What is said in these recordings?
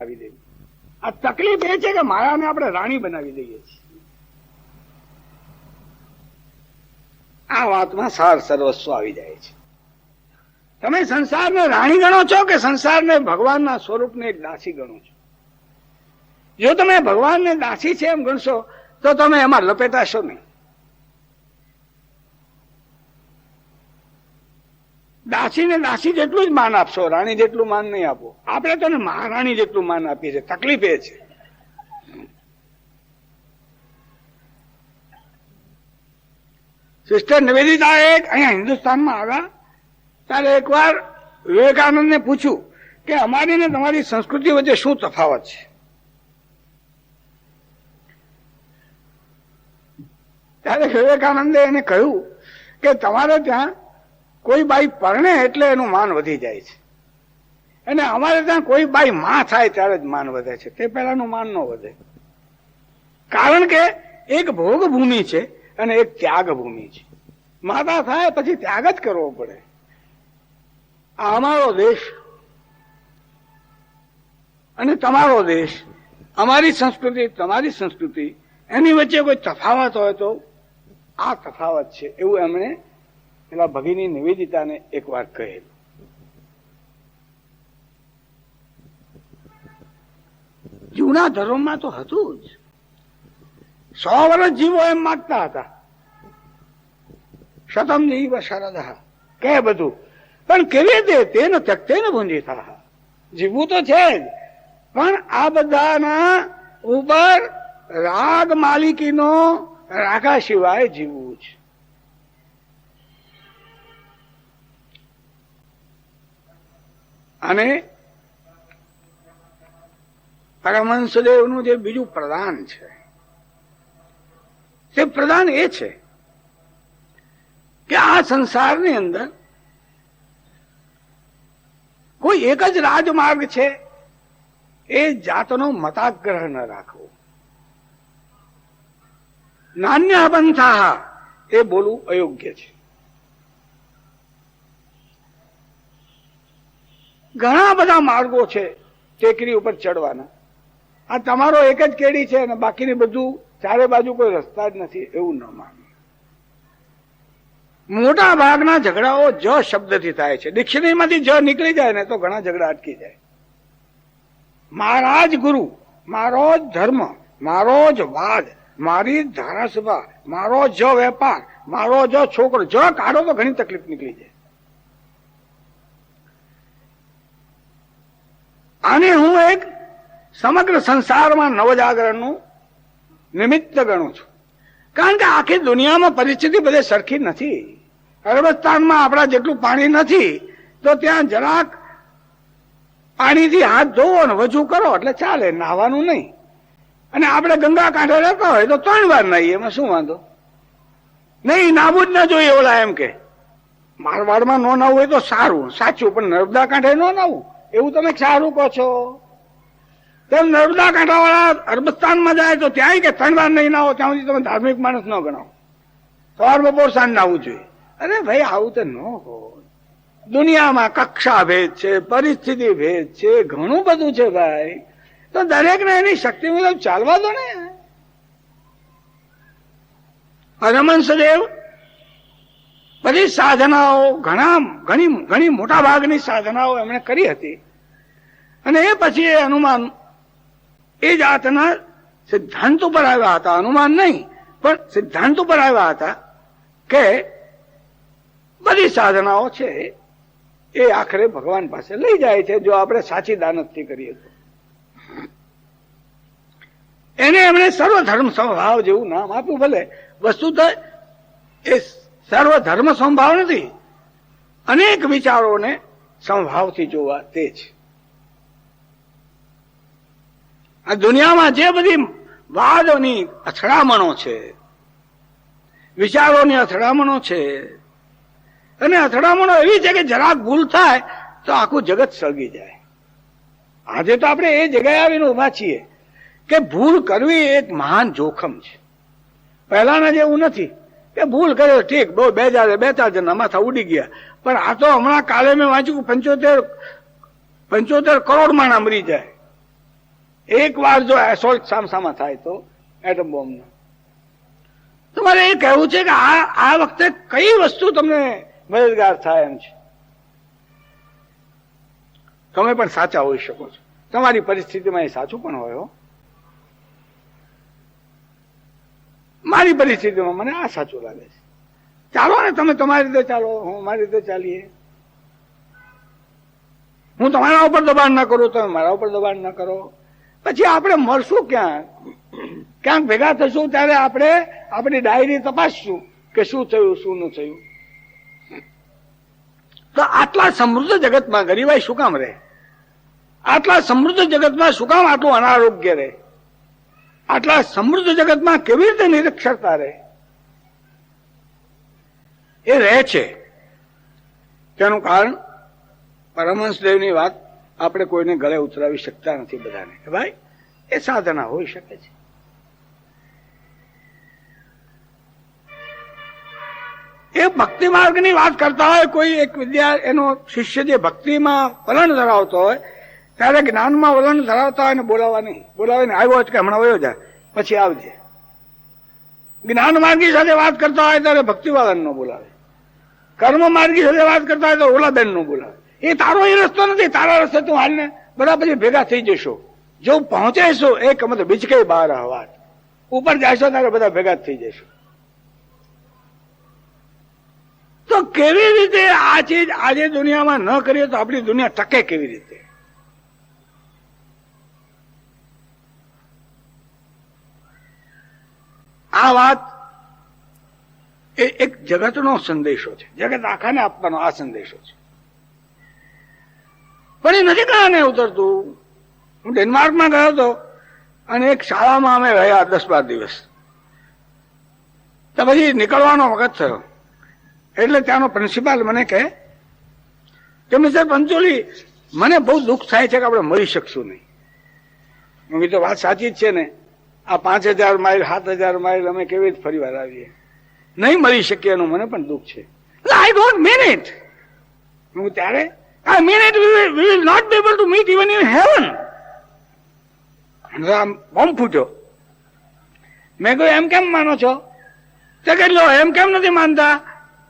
આવી દેવી આ તકલીફ એ છે કે માયાને આપણે રાણી બનાવી દઈએ છીએ. આ વાતમાં સાર સર્વસ્વ આવી જાય છે. તમે સંસારને રાણી ગણો છો કે સંસારને ભગવાનના સ્વરૂપને એક દાસી ગણો છો? જો તમે ભગવાનને દાસી છે એમ ગણશો, તો તમે એમાં લપેટાશો નહીં. દાસીને દાસી જેટલું જ માન આપશો, રાણી જેટલું માન નહીં આપો. આપણે તો મહારાણી જેટલું માન આપીએ છીએ. તકલીફ એ છે. સિસ્ટર નિવેદિતા એક અહીંયા હિન્દુસ્તાનમાં આવ્યા. ત્યારે એકવાર વિવેકાનંદને પૂછ્યું કે અમારી ને તમારી સંસ્કૃતિ વચ્ચે શું તફાવત છે? ત્યારે વિવેકાનંદે એને કહ્યું કે તમારે ત્યાં કોઈ બાઈ પરણે એટલે એનું માન વધી જાય છે. અને અમારે ત્યાં કોઈ બાઈ માં થાય ત્યારે જ માન વધે છે. તે પહેલાનું માન ન વધે. કારણ કે એક ભોગ ભૂમિ છે અને એક ત્યાગ ભૂમિ છે. માતા થાય પછી ત્યાગ જ કરવો પડે. આ અમારો દેશ અને તમારો દેશ, અમારી સંસ્કૃતિ, તમારી સંસ્કૃતિ, એની વચ્ચે કોઈ તફાવત હોય તો આ તફાવત છે. એવું એમણે પેલા ભગીની નિવેદિતાને એક વાર કહેલું. જૂના ધર્મમાં તો હતું જ. સો વર્ષ જીવો એમ માગતા હતા. શતમ જીવ શરદ કે બધું? પણ કેવી રીતે? તેન ને ભૂંજી થા. જીવવું તો છે જ. પણ આ બધાના ઉપર રાગ માલિકીનો રાગા સિવાય જીવવું છે. અને પરમહંસદેવનું જે બીજું પ્રદાન છે, તે પ્રદાન એ છે કે આ સંસારની અંદર કોઈ એક જ રાજમાર્ગ છે એ જાતનો મતાગ્રહ ન રાખવો. નાન્ય બંધા એ બોલવું અયોગ્ય છે. ઘણા બધા માર્ગો છે ટેકરી ઉપર ચડવાના. આ તમારો એક જ કેડી છે અને બાકીની બધું ચારે બાજુ કોઈ રસ્તા જ નથી, એવું ન માનવું મોટા ભાગના ઝઘડાઓ જ શબ્દથી થાય છે. ડિક્શનરીમાંથી જ નીકળી જાય ને તો ઘણા ઝઘડા અટકી જાય. મારા જ ગુરુ, મારો જ ધર્મ, મારો જ વાદ, મારી ધારાસભા, મારો જ વેપાર મારો જ છોકરો, જ કાઢો તો ઘણી તકલીફ નીકળી જાય. આને હું એક સમગ્ર સંસારમાં નવજાગરણનું નિમિત્ત ગણું છું. કારણ કે આખી દુનિયામાં પરિસ્થિતિ બધે સરખી નથી. અરબસ્તાનમાં આપણા જેટલું પાણી નથી, તો ત્યાં જરાક પાણીથી હાથ ધોવો ને વજુ કરો, એટલે ચાલે, નાહવાનું નહીં. અને આપણે ગંગા કાંઠે રહેતા હોય તો ત્રણ વાર નાહીએ, એમાં શું વાંધો? નહીં નાવું જ ન જોઈએ ઓલા એમ કે. મારવાડમાં ન નાવું હોય તો સારું, સાચું, પણ નર્મદા કાંઠે ન નાવું એવું તમે સારું કહો છો? તેમ નર્મદા કાંઠાવાળા અરબસ્તાનમાં જાય તો ત્યાં કે ત્રણ નહીં નાવો ત્યાં સુધી તમે ધાર્મિક માણસ ન ગણાવો. સવાર બપોર સાંજ નાવું જોઈએ. અરે ભાઈ, આવું તો ન હોય. દુનિયામાં કક્ષા ભેદ છે, પરિસ્થિતિ ભેદ છે, ઘણું બધું છે ભાઈ. તો દરેકને એની શક્તિ મુજબ ચાલવા દો ને. રમણસદેવ બધી સાધનાઓ, ઘણા, ઘણી ઘણી મોટા ભાગની સાધનાઓ એમણે કરી હતી. અને એ પછી એ અનુમાન એ જાતના સિદ્ધાંત ઉપર આવ્યા હતા. અનુમાન નહીં, પણ સિદ્ધાંત ઉપર આવ્યા હતા કે બધી સાધનાઓ છે એ આખરે ભગવાન પાસે લઈ જાય છે, જો આપણે સાચી દાનતથી કરીએ તો. એને એમણે સર્વધર્મ સ્વભાવ જેવું નામ આપ્યું, ભલે. વસ્તુ તો એ સર્વ ધર્મ સંભાવ નથી. અનેક વિચારોને સંભાવથી જોવા તે છે આ દુનિયામાં જે બધી વાદોની અથડામણો છે, વિચારોની અથડામણો છે, અને અથડામણો એવી છે કે જરાક ભૂલ થાય તો આખું જગત સળગી જાય. આજે તો આપણે એ જગ્યાએ આવીને ઊભા છીએ કે ભૂલ કરવી એક મહાન જોખમ છે. પહેલાના જેવું નથી. કે ભૂલ કરે ઠીક, બહુ બે હજાર બે ચાર જણા માથા ઉડી ગયા. પણ આ તો હમણાં કાલે મેં વાંચ્યું પંચોતેર પંચોતેર કરોડ માણા મરી જાય. એક વાર જો એસોલ્ટ સામસામા થાય તો એટમ બોમ્બનો તમારે એ કહેવું છે કે આ આ વખતે કઈ વસ્તુ તમને મદદગાર થાય એમ છે? તમે પણ સાચા હોઈ શકો છો. તમારી પરિસ્થિતિમાં એ સાચું પણ હોય હો. મારી પરિસ્થિતિમાં મને આ સાચું લાગે છે. ચાલો ને, તમે તમારી રીતે ચાલો, હું મારી રીતે ચાલીએ. હું તમારા ઉપર દબાણ ના કરું, તમે મારા ઉપર દબાણ ના કરો. પછી આપણે મળશું ક્યાં? ક્યાંક ભેગા થશું ત્યારે આપણે આપણી ડાયરી તપાસશું કે શું થયું, શું ન થયું. તો આટલા સમૃદ્ધ જગતમાં ગરીબાઈ શું કામ રહે? આટલા સમૃદ્ધ જગતમાં શું કામ આટલું અનારોગ્ય રહે? આટલા સમૃદ્ધ જગતમાં કેવી રીતે નિરક્ષરતા રહે? એ રહે છે. તેનું કારણ પરમહંસદેવની વાત આપણે કોઈને ગળે ઉતરાવી શકતા નથી બધાને. ભાઈ, એ સાધના હોઈ શકે છે. એ ભક્તિ માર્ગની વાત કરતા હોય કોઈ એક વિદ્યા, એનો શિષ્ય જે ભક્તિમાં વલણ ધરાવતો હોય ત્યારે જ્ઞાનમાં વલણ ધરાવતા હોય ને બોલાવવા નહીં બોલાવીને આવ્યો જ કે હમણાં વયો જાય પછી આવજે. જ્ઞાન માર્ગી સાથે વાત કરતા હોય ત્યારે ભક્તિવાદન નો બોલાવે. કર્મ માર્ગી સાથે વાત કરતા હોય તો ઓલા બેનનું બોલાવે. એ તારો એ રસ્તો નથી, તારા રસ્તે તું હાલને બધા પછી ભેગા થઈ જશો. જો પહોંચેશો એક મતલબ બીજકે બહાર હવા ઉપર જશો ત્યારે બધા ભેગા થઈ જશો. તો કેવી રીતે આ ચીજ આજે દુનિયામાં ન કરીએ તો આપણી દુનિયા ટકે કેવી રીતે? આ વાત એ એક જગતનો સંદેશો છે. જગત આખાને આપવાનો આ સંદેશો છે. પણ એ નથી કયાને ઉતરતું? હું ડેનમાર્કમાં ગયો હતો અને એક શાળામાં અમે રહ્યા દસ બાર દિવસ. તો પછી નીકળવાનો વખત થયો. એટલે ત્યાંનો પ્રિન્સિપાલ મને કહે કે, મિસ્ટર પંચોલી, મને બહુ દુઃખ થાય છે કે આપણે મળી શકશું નહીં. હું કીધું, વાત સાચી જ છે ને. આ પાંચ હજાર માઇલ, સાત હજાર માઇલ અમે કેવી રીતે ફરી વાર આવીએ? નહીં મળી શકીએ એનું મને પણ દુઃખ છે. આઈ ડોન્ટ મીન ઇટ હું ત્યારે I mean it we will not be able to meet even in heaven આમ બોમ્બ ફૂટ્યો. મેં કહ્યું, એમ કેમ માનો છો? તે કેટલો એમ કેમ નથી માનતા?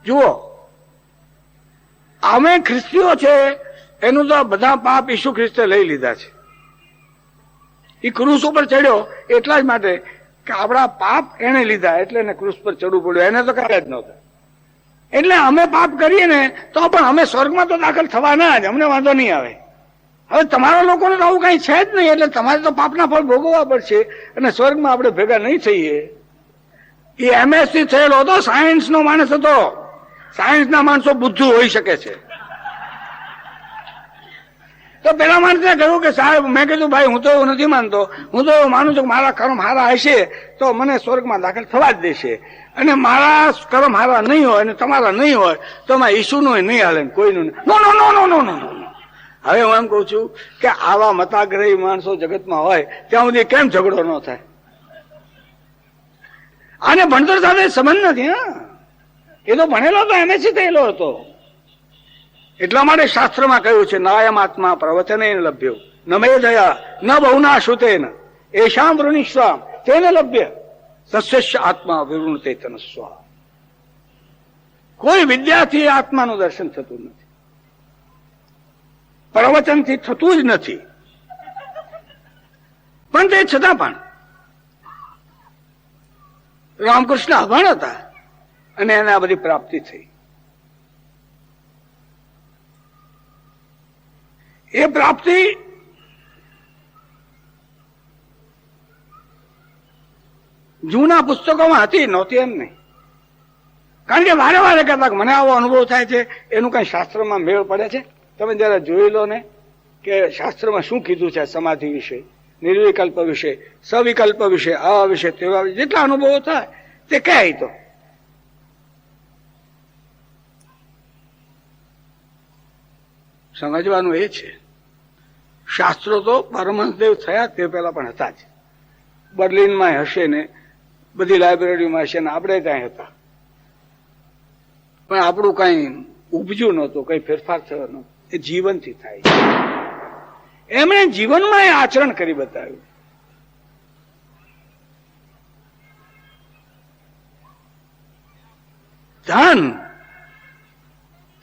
જુઓ, અમે ખ્રિસ્તીઓ છે, એનું તો બધા પાપ ઈસુ ખ્રિસ્તે લઈ લીધા છે. એ ક્રુસ ઉપર ચડ્યો, એટલા જ માટે કે આપણા પાપ એને લીધા, એટલે એને ક્રુસ પર ચડવું પડ્યું. એને તો કાંઈ જ નહોતા. એટલે અમે પાપ કરીએ ને, તો પણ અમે સ્વર્ગમાં તો દાખલ થવાના જ, અમને વાંધો નહીં આવે. હવે તમારા લોકોને તો આવું કઈ છે જ નહીં, એટલે તમારે તો પાપના ફળ ભોગવવા પડશે, અને સ્વર્ગમાં આપણે ભેગા નહીં થઈએ. એ એમએસસી થયેલો હતો સાયન્સ નો માણસ હતો. સાયન્સના માણસો બુદ્ધુ હોઈ શકે છે. તો પેલા માણસે કહ્યું કે, સાહેબ, મેં કીધું, ભાઈ, હું તો એવું નથી માનતો. હું તો એવું માનું છું કે મારા કર્મ હારા હશે, તો મને સ્વર્ગમાં દાખલ થવા જ દેશે. અને મારા કર્મ હારા નહીં હોય અને તમારા નહીં હોય, તો એમાં ઈશુનું નહીં હાલે કોઈનું. નો નો નો નો નો નો નો હવે હું એમ કહું છું કે આવા મતાગ્રહી માણસો જગતમાં હોય, ત્યાં સુધી કેમ ઝઘડો ન થાય? આને ભણતર સાથે સંબંધ નથી, હા. એ તો ભણેલો હતો એમએસસી થયેલો હતો. એટલા માટે શાસ્ત્રમાં કહ્યું છે નાયમ આત્મા પ્રવચને લભ્યો, ન મે દયા ન બહુના શ્રુતેન એશામ વૃણિસ્વામ તેને લભ્ય સસ્ય આત્મા વિવૃણતે તન સ્વા કોઈ વિદ્યાથી આત્માનું દર્શન થતું નથી. પ્રવચનથી થતું જ નથી. પણ તે છતાં પણ રામકૃષ્ણ અભણ હતા અને એને આ બધી પ્રાપ્તિ થઈ. એ પ્રાપ્તિ જૂના પુસ્તકોમાં હતી, નહોતી એમ નહીં. કારણ કે વારે વારે કહેતા મને આવો અનુભવ થાય છે, એનું કઈ શાસ્ત્રમાં મેળ પડે છે? તમે જરા જોઈ લો ને કે શાસ્ત્રમાં શું કીધું છે સમાધિ વિશે, નિર્વિકલ્પ વિશે, સવિકલ્પ વિશે આ વિશે, તેવા વિશે, જેટલા અનુભવો થાય, તે કહે તો? સમજવાનું એ છે શાસ્ત્રો તો પરમહંસદેવ થયા તે પહેલા પણ હતા જ. બર્લિનમાં હશે ને, બધી લાઇબ્રેરીમાં હશે ને, આપણે ત્યાં હતા. પણ આપણું કઈ ઉપજ્યું નહોતું, કઈ ફેરફાર થયો નહોતો. એ જીવનથી થાય એમણે જીવનમાં એ આચરણ કરી બતાવ્યું. ધન,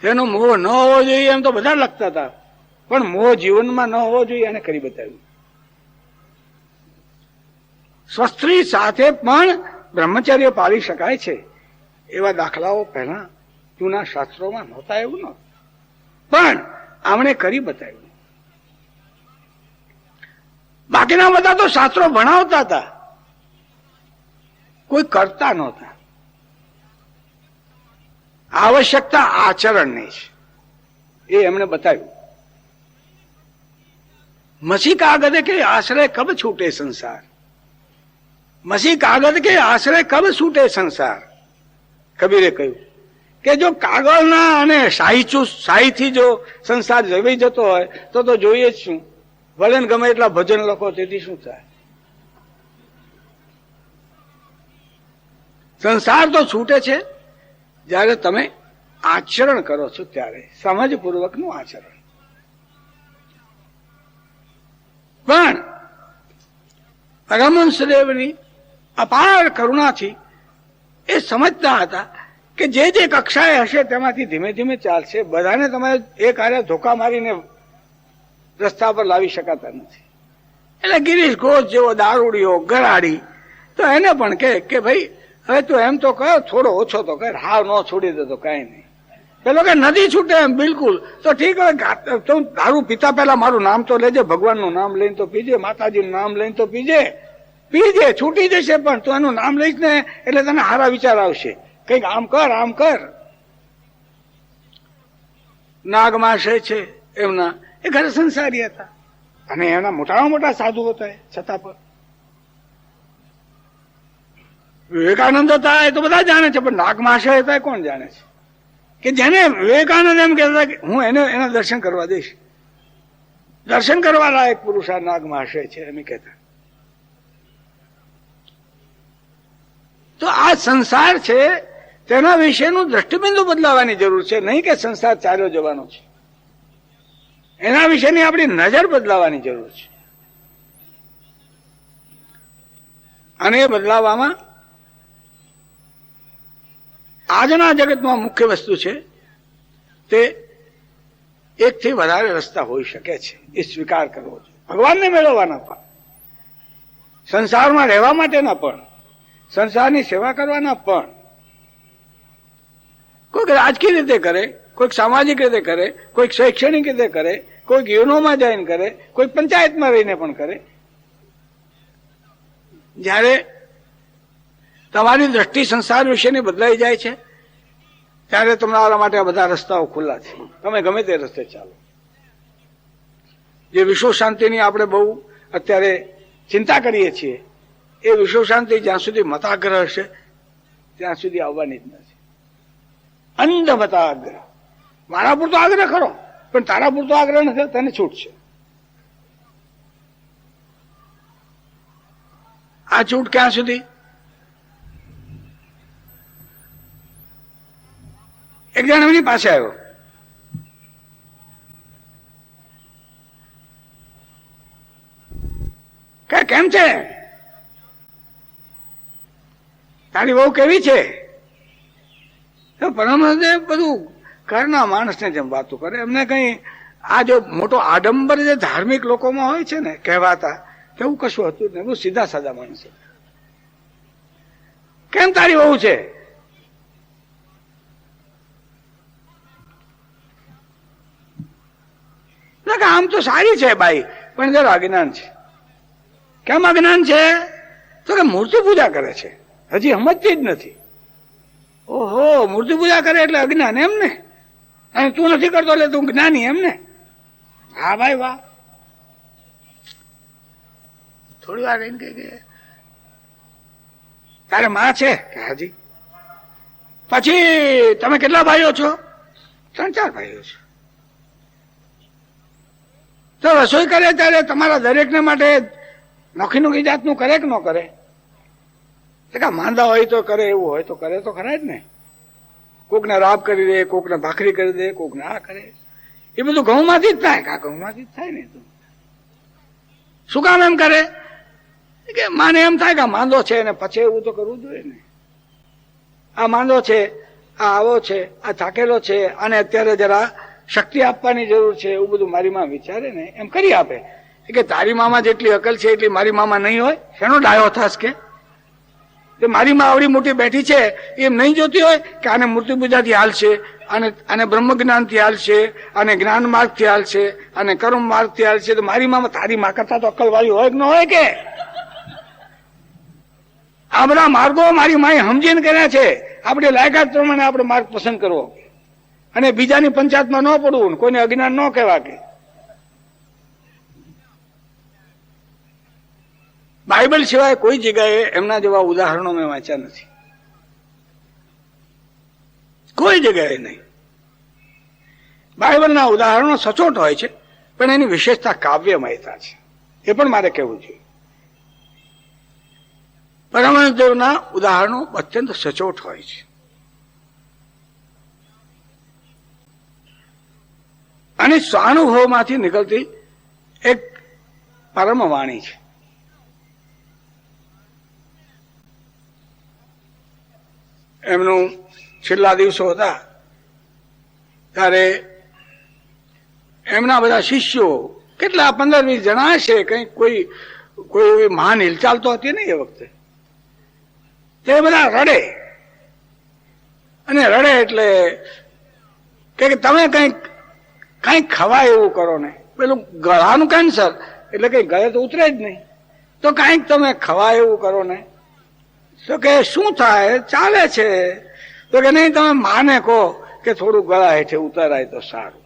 તેનો મોહ ન હોવો જોઈએ એમ તો બધા લખતા હતા. પણ મોહ જીવનમાં ન હોવો જોઈએ એને કરી બતાવ્યું. સ્વસ્ત્રી સાથે પણ બ્રહ્મચર્ય પાળી શકાય છે. એવા દાખલાઓ પહેલા જૂના શાસ્ત્રોમાં નહોતા એવું ન. પણ આમણે કરી બતાવ્યું. બાકીના બધા તો શાસ્ત્રો ભણાવતા હતા. કોઈ કરતા નહોતા. આવશ્યકતા આચરણની છે. એ એમણે બતાવ્યું. મસી કાગદ કે આશરે કબ છૂટે સંસાર મસી કાગદ કે આશરે કબ છૂટે સંસાર કબીરે કહ્યું કે જો કાગળના અને શાહી શાહીથી જો સંસાર જવી જતો હોય તો તો જોઈએ જ શું ભલે ગમે એટલા ભજન લખો, તેથી શું થાય? સંસાર તો છૂટે છે, જ્યારે તમે આચરણ કરો છો ત્યારે, સમજપૂર્વકનું આચરણ. પણ પરમહંસદેવની અપાર કરુણાથી એ સમજતા હતા કે જે જે કક્ષાએ હશે તેમાંથી ધીમે ધીમે ચાલશે. બધાને તમે એ કાર્ય ધોકા મારીને રસ્તા પર લાવી શકાતા નથી. એટલે ગિરીશ ઘોષ જેવો દારૂડીઓ ગરાડી, તો એને પણ કે ભાઈ, હવે તું એમ તો કહો થોડો ઓછો તો કર, હાવ ન છોડી દે તો કઈ નહીં. પેલો કે નદી છૂટે એમ, બિલકુલ. તો ઠીક હવે તું દારૂ પીતા પહેલા મારું નામ તો લેજે, ભગવાનનું નામ લઈને તો પીજે, માતાજીનું નામ લઈને તો પીજે. પીજે, છૂટી જશે પણ તું એનું નામ લઈશ ને એટલે તને હારા વિચાર આવશે. કંઈક આમ કર આમ કર. નાગમાશય છે એમના. એ ઘરે સંસારી હતા. અને એના મોટામાં મોટા સાધુ હતા છતાં પણ. વિવેકાનંદ હતા એ તો બધા જાણે છે, પણ નાગમાશય હતા કોણ જાણે છે? કે જેને વિવેકાનંદ એમ કહેતા કે હું એને, એના દર્શન કરવા દઈશ. દર્શન કરવા લાયક પુરુષ આ નાગ માશય છે એમ કહેતા. તો આ સંસાર છે, તેના વિશેનું દ્રષ્ટિબિંદુ બદલાવાની જરૂર છે. નહીં કે સંસાર ચાલ્યો જવાનો છે. એના વિશેની આપણી નજર બદલાવાની જરૂર છે. અને એ બદલાવામાં આજના જગતમાં મુખ્ય વસ્તુ છે, તે એકથી વધારે રસ્તા હોઈ શકે છે, એ સ્વીકાર કરવો છે ભગવાનને મેળવવાના પણ. સંસારમાં રહેવા માટેના પણ. સંસારની સેવા કરવાના પણ. કોઈક રાજકીય રીતે કરે, કોઈક સામાજિક રીતે કરે, કોઈક શૈક્ષણિક રીતે કરે, કોઈક યુનોમાં જઈને કરે, કોઈક પંચાયતમાં રહીને પણ કરે. જ્યારે તમારી દ્રષ્ટિ સંસાર વિશેની બદલાઈ જાય છે. ત્યારે તમારા માટે બધા રસ્તાઓ ખુલ્લા છે. તમે ગમે તે રસ્તે ચાલો. જે વિશ્વ શાંતિની આપણે બહુ અત્યારે ચિંતા કરીએ છીએ, એ વિશ્વ શાંતિ જ્યાં સુધી મતાગ્રહ હશે, ત્યાં સુધી આવવાની જ નથી. અંધ મતાગ્રહ. મારા પૂરતો આગ્રહ ખરો, પણ તારા પૂરતો આગ્રહ નથી, તને છૂટ છે. આ છૂટ ક્યાં સુધી? એક જણ એમની પાસે આવ્યો. કે કેમ છે? તારી બહુ કેવી છે? પરમહંસે બધું ઘરના માણસને જેમ વાતો કરે, એમને કઈ આ જો મોટો આડંબર જે ધાર્મિક લોકોમાં હોય છે ને, કહેવાતા, તેવું કશું હતું ને બહુ સીધા સાદા માણસ કેમ તારી બહુ છે? કે આમ તો સારી છે બાઈ, પણ જરા અજ્ઞાન છે. કેમ અજ્ઞાન છે? તો કે મૂર્તિ પૂજા કરે છે. હજી સમજતી જ નથી. ઓહો, મૂર્તિ પૂજા કરે એટલે અજ્ઞાન એમ ને? અને તું નથી કરતો એટલે તું જ્ઞાની એમ ને? હા ભાઈ, વાહ. થોડી વાર એમ કે, તારે માં છે? કે હાજી? પછી તમે કેટલા ભાઈઓ છો? ત્રણ ચાર ભાઈઓ છો. તો રસોઈ કરે ત્યારે તમારા દરેકને માટે નોખી નોખી જાતનું કરે કે ન કરે? કે માંદા હોય તો કરે, એવું હોય તો કરે તો ખરા જ ને. કોકને રાબ કરી દે, કોકને ભાખરી કરી દે, કોકને આ કરે. એ બધું ઘઉંમાંથી જ થાય, કા ઘઉંમાંથી જ થાય ને તું. શું કામ એમ કરે? કે માને એમ થાય કે માંદો છે અને પછી એવું તો કરવું જોઈએ ને. આ માંદો છે, આ આવો છે, આ થાકેલો છે, અને અત્યારે જરા શક્તિ આપવાની જરૂર છે એવું બધું મારી માં વિચારે ને એમ કરી આપે. કે તારી મામા જેટલી અકલ છે એટલી મારી મામા નહીં હોય. શેનો ડાયો થાસ કે? મારી માં આવડી મોટી બેઠી છે, એમ નહીં જોતી હોય કે આને મૂર્તિ પૂજાથી હાલશે અને આને બ્રહ્મ જ્ઞાનથી હાલશે અને જ્ઞાન માર્ગથી હાલશે અને કર્મ માર્ગથી હાલશે તો મારી માં તારી માં કરતા તો અક્કલ વાળી હોય કે ન હોય કે? આ બધા માર્ગો મારી માએ સમજીને કર્યા છે. આપણે લાયકાત પ્રમાણે આપણે માર્ગ પસંદ કરવો. અને બીજાની પંચાયતમાં ન પડવું કોઈને અજ્ઞાન ન કહેવા કે બાઇબલ સિવાય કોઈ જગ્યાએ એમના જેવા ઉદાહરણો મેં વાંચ્યા નથી. કોઈ જગ્યાએ નહીં. બાઇબલના ઉદાહરણો સચોટ હોય છે, પણ એની વિશેષતા કાવ્યમયતા છે. એ પણ મારે કહેવું જોઈએ. પરમાનંદદેવના ઉદાહરણો અત્યંત સચોટ હોય છે. અને સ્વાનુભવમાંથી નીકળતી એક પરમ વાણી છે. એમનું છેલ્લા દિવસો હતા. ત્યારે એમના બધા શિષ્યો કેટલા પંદર વીસ જણા છે, કઈ કોઈ કોઈ એવી મહાન હિલચાલ તો હતી નહીં એ વખતે. તે બધા રડે. અને રડે એટલે કે તમે કંઈક કંઈક ખવાય એવું કરો ને પેલું ગળાનું કેન્સર, એટલે કઈ ગળે તો ઉતરે જ નહીં. તો કાંઈક તમે ખવાય એવું કરો ને તો કે શું થાય? ચાલે છે. તો કે નહીં, તમે માને કહો કે થોડું ગળા હેઠે ઉતરાય તો સારું.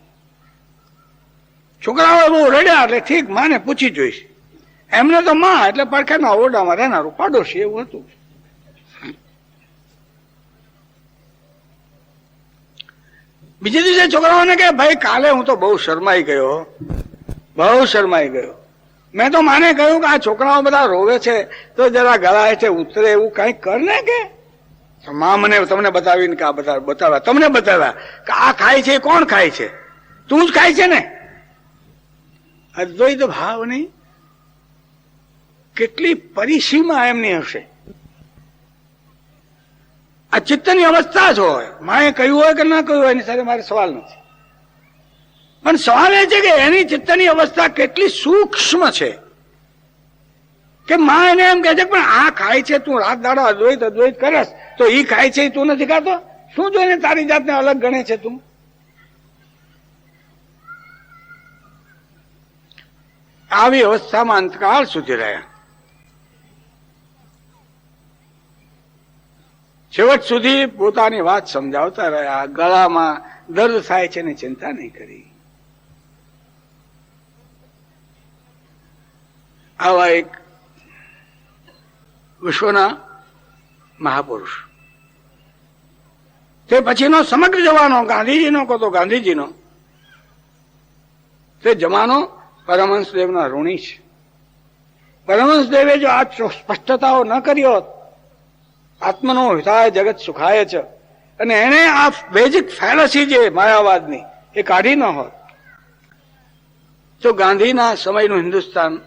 છોકરાઓ બહુ રડ્યા એટલે ઠીક, માને પૂછી જોઈશ. એમને તો માં, એટલે પડખેના ઓરડામાં રહેનારું પાડોશી એવું હતું. બીજે દિવસે છોકરાઓને કે ભાઈ, કાલે હું તો બહુ શરમાઈ ગયો. બહુ શરમાઈ ગયો. મેં તો માને કહ્યું કે આ છોકરાઓ બધા રોવે છે, તો જરા ગળાય છે, ઉતરે એવું કંઈક કર ને કે? મા મને તમને બતાવીને કે આ બધા બતાવ્યા. તમને બતાવ્યા કે આ ખાય છે, કોણ ખાય છે? તું જ ખાય છે ને? અદ્વૈત ભાવની કેટલી પરિસીમા એમની હશે. આ ચિત્તની અવસ્થા જ હોય. માએ કહ્યું હોય કે ના કહ્યું હોય, એની સાથે મારે સવાલ નથી. પણ સવાલ એ છે કે એની ચિત્તની અવસ્થા કેટલી સૂક્ષ્મ છે. કે માં એને એમ કહે છે પણ આ ખાય છે, તું રાત દાડો અદ્વૈત અદ્વૈત કરસ, તો ઈ ખાય છે તું નથી ખાતો? શું જોઈને તારી જાતને અલગ ગણે છે તું? આવી અવસ્થામાં અંતકાળ સુધી રહ્યા. છેવટ સુધી પોતાની વાત સમજાવતા રહ્યા. ગળામાં દર્દ થાય છે ને ચિંતા નહીં કરી. આવા એક વિશ્વના મહાપુરુષ. તે પછીનો સમગ્ર જવાનો ગાંધીજીનો કહો તો ગાંધીજીનો, તે જમાનો પરમહંસદેવના ઋણી છે. પરમહંસદેવે જો આ સ્પષ્ટતાઓ ન કરી હોત આત્મનો હિતાય જગત સુખાય છે. અને એને આ બેઝિક ફેલસી જે માયાવાદની, એ કાઢી ન હોત. તો ગાંધીના સમયનું હિન્દુસ્તાન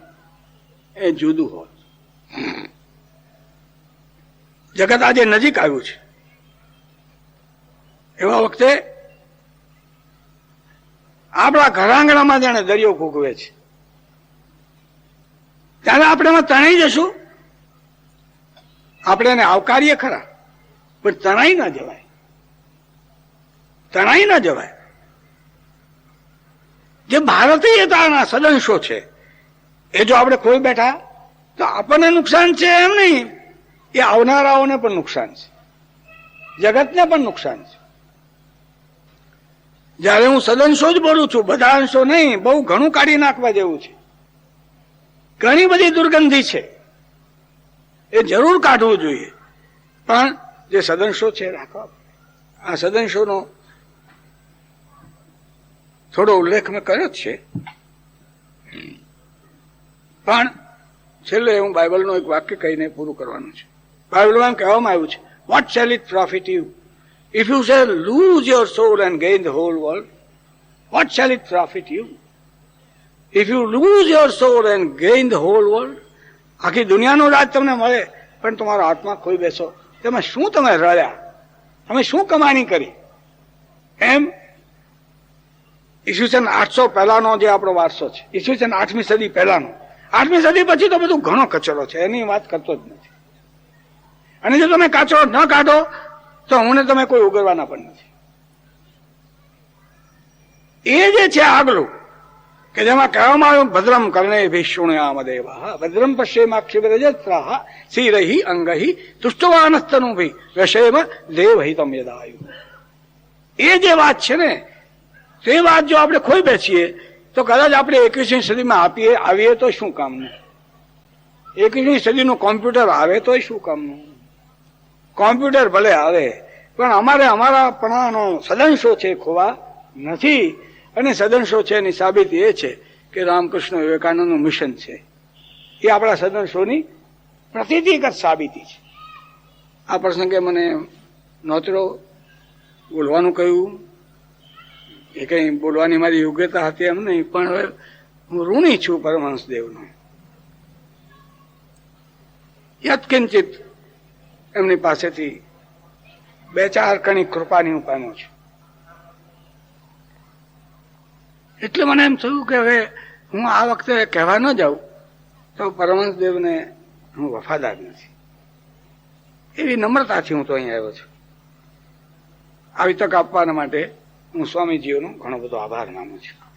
એ જુદું હોત. જગત આજે નજીક આવ્યું છે. એવા વખતે આપણા ઘરાંગણામાં જાણે દરિયો કૂકવે છે. ત્યારે આપણે એમાં તણાઈ જશું. આપણે એને આવકારીએ ખરા, પણ તણાઈ ના જવાય. તણાઈ ના જવાય. જે ભારતીયતાના સદંશો છે, એ જો આપણે ખોઈ બેઠા, તો આપણને નુકસાન છે એમ નહીં. એ આવનારાઓને પણ નુકસાન છે. જગતને પણ નુકસાન છે. જયારે હું સદંશો જ બોલું છું, બધા અંશો નહીં, બહુ ઘણું કાઢી નાખવા જેવું છે. ઘણી બધી દુર્ગંધી છે. એ જરૂર કાઢવું જોઈએ. પણ જે સદંશો છે રાખવા આ સદંશોનો થોડો ઉલ્લેખ મેં કર્યો જ છે. પણ છેલ્લે હું બાઇબલનું એક વાક્ય કહીને પૂરું કરવાનું છે. બાઇબલમાં કહેવામાં આવ્યું છે what shall it profit you if you shall lose your soul and gain the whole world what shall it profit you if you lose your soul and gain the whole world આખી દુનિયાનો રાજ તમને મળે, પણ તમારો હાથમાં ખોઈ બેસો. તમે શું તમે રળ્યા તમે શું કમાણી કરી? એમ? ઈસવીસન આઠસો પહેલાનો જે આપણો વારસો છે, ઈસવીસન આઠમી સદી પહેલાનો. આઠમી સદી પછી તો બધું ઘણો કચરો છે, એની વાત કરતો જ નથી. અને જો તમે કચરો ન કાઢો, તો હું તમે કોઈ ઉગરવાના પણ નથી. એ જે છે આગલું કે જેમાં કહેવામાં આવ્યું, ભદ્રમ કર્ણે ભીષુણ્યામ દેવા ભદ્રમ પશ્ચેમાક્ષિરજત્રાહ શ્રીરહી અંગહી તુષ્ટવાનસ્તનું ભી વિષયમ દેવહિતમ યદાયુ. એ જે વાત છે ને, તે વાત જો આપણે ખોઈ બેસીએ, તો કદાચ આપણે એકવીસમી સદીમાં આપીએ, આવીએ તો શું કામનું? એકવીસમી સદીનું કોમ્પ્યુટર આવે તો શું કામનું? કોમ્પ્યુટર ભલે આવે, પણ અમારે અમારા પણાનો સદંશો છે ખોવા નથી. અને સદંશો છે એની સાબિતી એ છે કે રામકૃષ્ણ વિવેકાનંદનું મિશન છે. એ આપણા સદંશોની પ્રતિતિગત સાબિતી છે. આ પ્રસંગે મને નોતરો બોલવાનું કહ્યું. એ કઈ બોલવાની મારી યોગ્યતા હતી એમ નહીં, પણ હવે હું ઋણી છું પરમહંસ દેવનો યત્કિંચિત એમની પાસેથી બે ચાર કણી કૃપાની હું પામ્યો છું. એટલે મને એમ થયું કે હવે હું આ વખતે કહેવા ન જાઉં, તો પરમહંસ દેવને હું વફાદાર નથી. એવી નમ્રતાથી હું તો અહીં આવ્યો છું. આવી તક આપવાના માટે હું સ્વામીજીઓનો ઘણો બધો આભાર માનું છું.